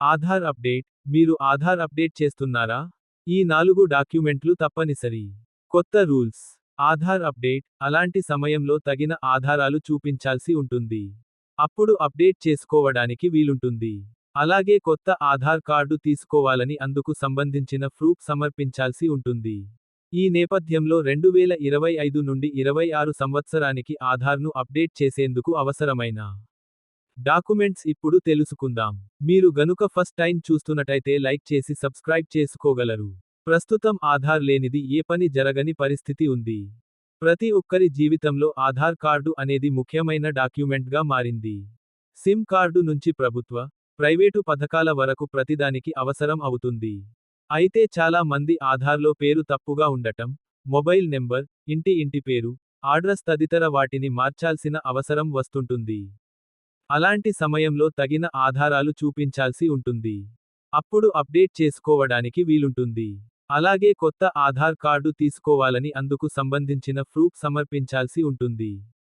Aadhaar update. మీరు Aadhaar update చేస్తున్నారా? ఈ నాలుగు డాక్యుమెంట్లు తప్పనిసరి. కొత్త రూల్స్. ఆధార్ అప్డేట్. అలాంటి సమయంలో తగిన ఆధారాలు చూపించాల్సి ఉంటుంది. అప్పుడు అప్డేట్ చేసుకోవడానికి వీలుంటుంది. అలాగే కొత్త ఆధార్ కార్డు తీసుకోవాలని అందుకు సంబంధించిన ప్రూఫ్ సమర్పించాల్సి ఉంటుంది. ఈ నేపథ్యంలో రెండు వేల ఇరవై ఐదు నుండి ఇరవై ఆరు సంవత్సరానికి ఆధార్ను అప్డేట్ చేసేందుకు అవసరమైన డాక్యుమెంట్స్ ఇప్పుడు తెలుసుకుందాం. మీరు గనుక ఫస్ట్ టైం చూస్తున్నట్టయితే లైక్ చేసి సబ్స్క్రైబ్ చేసుకోగలరు. ప్రస్తుతం ఆధార్ లేనిది ఏ పని జరగని పరిస్థితి ఉంది. ప్రతి ఒక్కరి జీవితంలో ఆధార్ కార్డు అనేది ముఖ్యమైన డాక్యుమెంట్గా మారింది. సిమ్ కార్డు నుంచి ప్రభుత్వ ప్రైవేటు పథకాల వరకు ప్రతిదానికి అవసరం అవుతుంది. అయితే చాలా మంది ఆధార్లో పేరు తప్పుగా ఉండటం మొబైల్ నెంబర్ ఇంటి ఇంటి పేరు అడ్రస్ తదితర వాటిని మార్చాల్సిన అవసరం వస్తుంటుంది. అలాంటి సమయంలో తగిన ఆధారాలు చూపించాల్సి ఉంటుంది. అప్పుడు అప్డేట్ చేసుకోవడానికి వీలుంటుంది. అలాగే కొత్త ఆధార్ కార్డు తీసుకోవాలని అందుకు సంబంధించిన ప్రూఫ్ సమర్పించాల్సి ఉంటుంది.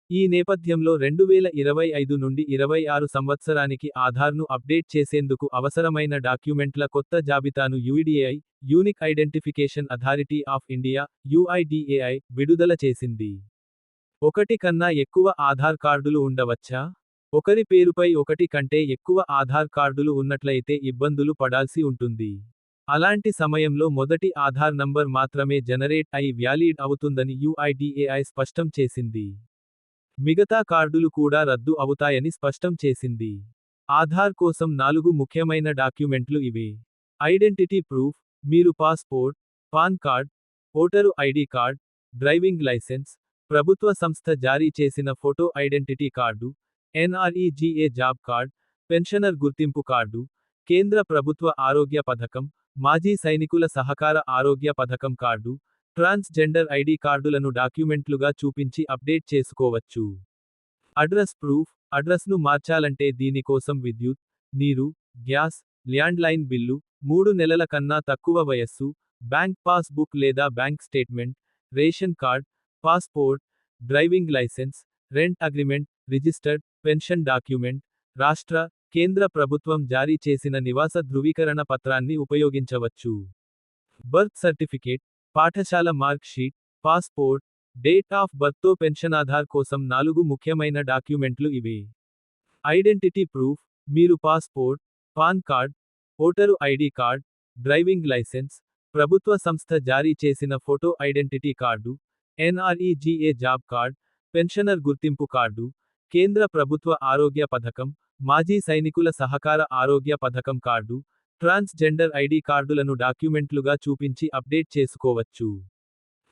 ఈ నేపథ్యంలో రెండు వేల ఇరవై ఐదు నుండి ఇరవై ఆరు సంవత్సరానికి ఆధార్ను అప్డేట్ చేసేందుకు అవసరమైన డాక్యుమెంట్ల కొత్త జాబితాను UIDAI unique identification authority of India UIDAI విడుదల చేసింది. ఒకటి కన్నా ఎక్కువ ఆధార్ కార్డులు ఉండవచ్చా? ఒకరి పేరుపై ఒకటి కంటే ఎక్కువ ఆధార్ కార్డులు ఉన్నట్లయితే ఇబ్బందులు పడాల్సి ఉంటుంది. అలాంటి సమయంలో మొదటి ఆధార్ నంబర్ మాత్రమే జనరేట్ అయి వ్యాలిడ్ అవుతుందని యుఐడిఏఐ స్పష్టం చేసింది. మిగతా కార్డులు కూడా రద్దు అవుతాయని స్పష్టం చేసింది. ఆధార్ కోసం నాలుగు ముఖ్యమైన డాక్యుమెంట్లు ఇవే. ఐడెంటిటీ ప్రూఫ్ మీరు passport PAN card voter ID card driving licence ప్రభుత్వ సంస్థ జారీ చేసిన photo identity card NREGA job card pensioner గుర్తింపు కార్డు కేంద్ర ప్రభుత్వ ఆరోగ్య పథకం మాజీ సైనికుల సహకార ఆరోగ్య పథకం కార్డు ట్రాన్స్ జెండర్ ఐడి కార్డులను డాక్యుమెంట్లుగా చూపించి అప్డేట్ చేసుకోవచ్చు. అడ్రస్ ప్రూఫ్ అడ్రస్ను మార్చాలంటే దీనికోసం విద్యుత్ నీరు గ్యాస్ ల్యాండ్లైన్ బిల్లు మూడు నెలల కన్నా తక్కువ వయస్సు బ్యాంక్ పాస్ బుక్ లేదా bank statement ration card passport driving licence rent agreement registered pension document రాష్ట్ర కేంద్ర ప్రభుత్వం జారీ చేసిన నివాస ధృవీకరణ పత్రాన్ని ఉపయోగించవచ్చు. బర్త్ సర్టిఫికేట్ పాఠశాల mark sheet passport date of బర్త్తో pension Aadhaar కోసం నాలుగు ముఖ్యమైన డాక్యుమెంట్లు ఇవే. ఐడెంటిటీ ప్రూఫ్ మీరు passport PAN card voter ID card driving licence ప్రభుత్వ సంస్థ జారీ చేసిన photo identity card NREGA job card pensioner గుర్తింపు కార్డు కేంద్ర ప్రభుత్వ ఆరోగ్య పథకం మాజీ సైనికుల సహకార ఆరోగ్య పథకం కార్డు ట్రాన్స్ జెండర్ ఐడి కార్డులను డాక్యుమెంట్లుగా చూపించి అప్డేట్ చేసుకోవచ్చు.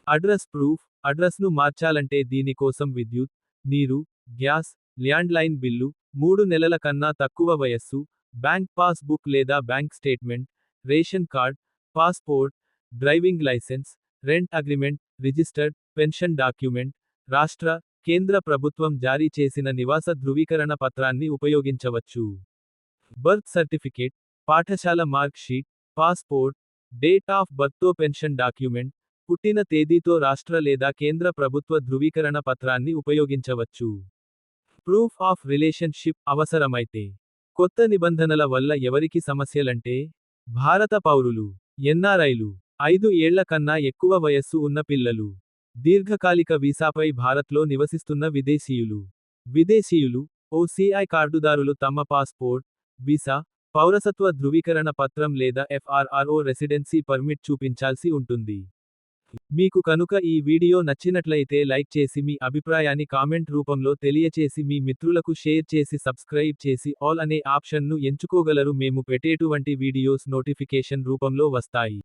అడ్రస్ ప్రూఫ్ అడ్రస్ను మార్చాలంటే దీనికోసం విద్యుత్ నీరు గ్యాస్ ల్యాండ్లైన్ బిల్లు మూడు నెలల కన్నా తక్కువ వయస్సు బ్యాంక్ పాస్బుక్ లేదా bank statement ration card passport driving licence rent agreement registered pension document రాష్ట్ర కేంద్ర ప్రభుత్వం జారీ చేసిన నివాస ధృవీకరణ పత్రాన్ని ఉపయోగించవచ్చు. బర్త్ సర్టిఫికేట్ పాఠశాల mark sheet passport date of బర్త్తో pension document పుట్టిన తేదీతో రాష్ట్ర లేదా కేంద్ర ప్రభుత్వ ధృవీకరణ పత్రాన్ని ఉపయోగించవచ్చు. ప్రూఫ్ ఆఫ్ రిలేషన్షిప్ అవసరమైతే కొత్త నిబంధనల వల్ల ఎవరికి సమస్యలంటే భారత పౌరులు ఎన్ఆర్ఐలు ఐదు ఏళ్ళ కన్నా ఎక్కువ వయస్సు ఉన్న పిల్లలు. దీర్ఘకాలిక వీసాపై భారత్లో నివసిస్తున్న విదేశీయులు. విదేశీయులు ఓసీఐ కార్డుదారులు తమ పాస్పోర్ట్ వీసా పౌరసత్వ ధృవీకరణ పత్రం లేదా ఎఫ్ఆర్ఆర్ఓ రెసిడెన్సీ పర్మిట్ చూపించాల్సి ఉంటుంది. మీకు కనుక ఈ వీడియో నచ్చినట్లయితే లైక్ చేసి మీ అభిప్రాయాన్ని కామెంట్ రూపంలో తెలియచేసి మీ మిత్రులకు షేర్ చేసి సబ్స్క్రైబ్ చేసి ఆల్ అనే ఆప్షన్ను ఎంచుకోగలరు. మేము పెట్టేటువంటి వీడియోస్ నోటిఫికేషన్ రూపంలో వస్తాయి.